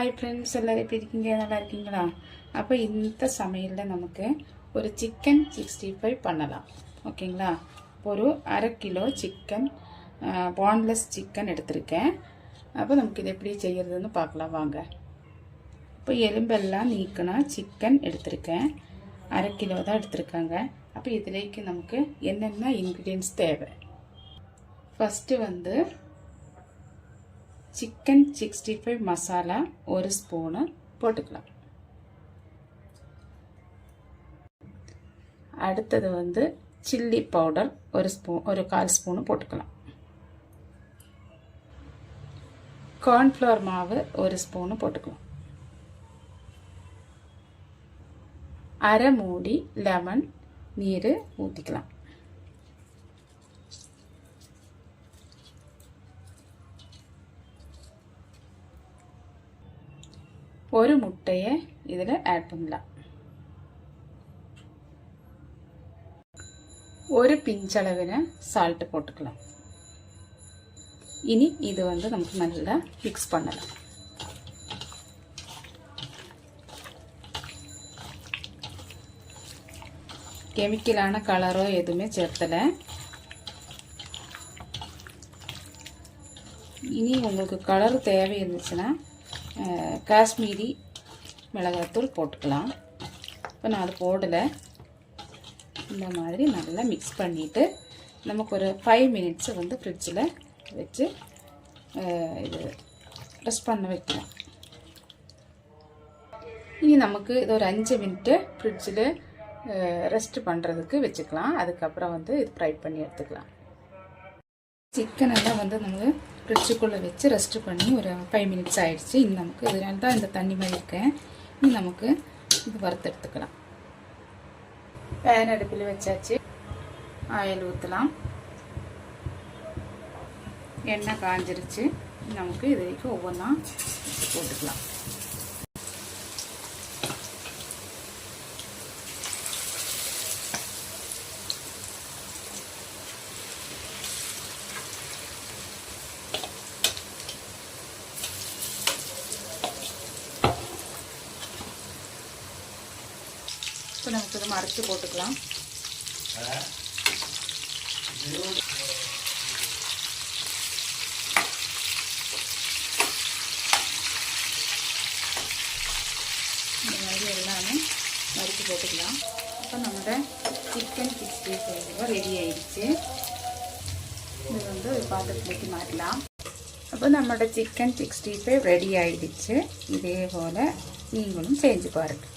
Hi friends எல்லோரும் எப்படி இருக்கீங்க? நல்லா இருக்கீங்களா? அப்போ இந்த சமையலில் நமக்கு ஒரு சிக்கன் சிக்ஸ்டி ஃபைவ் பண்ணலாம். ஓகேங்களா? ஒரு அரை கிலோ சிக்கன் பான்லெஸ் சிக்கன் எடுத்திருக்கேன். அப்போ நமக்கு இது எப்படி செய்கிறதுன்னு பார்க்கலாம் வாங்க. இப்போ எலும்பெல்லாம் நீக்கினா சிக்கன் எடுத்திருக்கேன். அரை கிலோ தான் எடுத்திருக்காங்க. அப்போ இதுலேக்கு நமக்கு என்னென்ன இன்க்ரீடியன்ஸ் தேவை? ஃபஸ்ட்டு வந்து சிக்கன் சிக்ஸ்டி ஃபைவ் மசாலா ஒரு ஸ்பூனு போட்டுக்கலாம் அடுத்தது வந்து சில்லி பவுடர் ஒரு ஸ்பூன் ஒரு கால் ஸ்பூனு போட்டுக்கலாம் கார்ன்ஃப்ளவர் மாவு ஒரு ஸ்பூனு போட்டுக்கலாம் அரை மூடி லெமன் நீர் ஊற்றிக்கலாம் ஒரு முட்டையை இதில் ஆட் பண்ணலாம். ஒரு பிஞ்சளவில் சால்ட்டு போட்டுக்கலாம். இனி இது வந்து நமக்கு நல்லா மிக்ஸ் பண்ணலாம். கெமிக்கலான கலரோ எதுவுமே சேர்த்தலை. இனி உங்களுக்கு கலர் தேவை இருந்துச்சுன்னா காஷ்மீரி மிளகாத்தூள் போட்டுக்கலாம். இப்போ நான் அது போடலை. இந்த மாதிரி நல்லா மிக்ஸ் பண்ணிவிட்டு நமக்கு ஒரு ஃபைவ் மினிட்ஸ் வந்து ஃப்ரிட்ஜில் வச்சு இது ரெஸ்ட் பண்ண வைக்கலாம். இனி நமக்கு இது ஒரு அஞ்சு மினிட்டு ஃப்ரிட்ஜில் ரெஸ்ட் பண்ணுறதுக்கு வச்சுக்கலாம். அதுக்கப்புறம் வந்து இது ஃப்ரை பண்ணி எடுத்துக்கலாம். சிக்கன் எல்லாம் வந்து நம்ம ஃப்ரிட்ஜுக்குள்ளே வச்சு ரெஸ்ட் பண்ணி ஒரு ஃபைவ் மினிட்ஸ் ஆகிடுச்சு இது நமக்கு இதனால தான் இந்த தண்ணி மாதிரி இருக்கேன். இது நமக்கு இது வறுத்தெடுத்துக்கலாம் பேன் அடுப்பில் வச்சாச்சு. ஆயில் ஊற்றலாம் எண்ணெய் காஞ்சிருச்சு. நமக்கு இது வரைக்கும் ஒவ்வொன்றா போட்டுக்கலாம். இப்போ நம்ம இதை மறைச்சி போட்டுக்கலாம். இந்த மாதிரி எல்லாமே மறுத்து போட்டுக்கலாம். அப்போ நம்மளோட சிக்கன் சிக்ஸ்டி ஃபைவ் ரெடி ஆயிடுச்சு. இது வந்து ஒரு பாத்திரத்துலேக்கு மாற்றலாம். அப்போ நம்மளோட சிக்கன் சிக்ஸ்டி ஃபைவ் ரெடி ஆயிடுச்சு. இதே போல் நீங்களும் செஞ்சு பாருங்கள்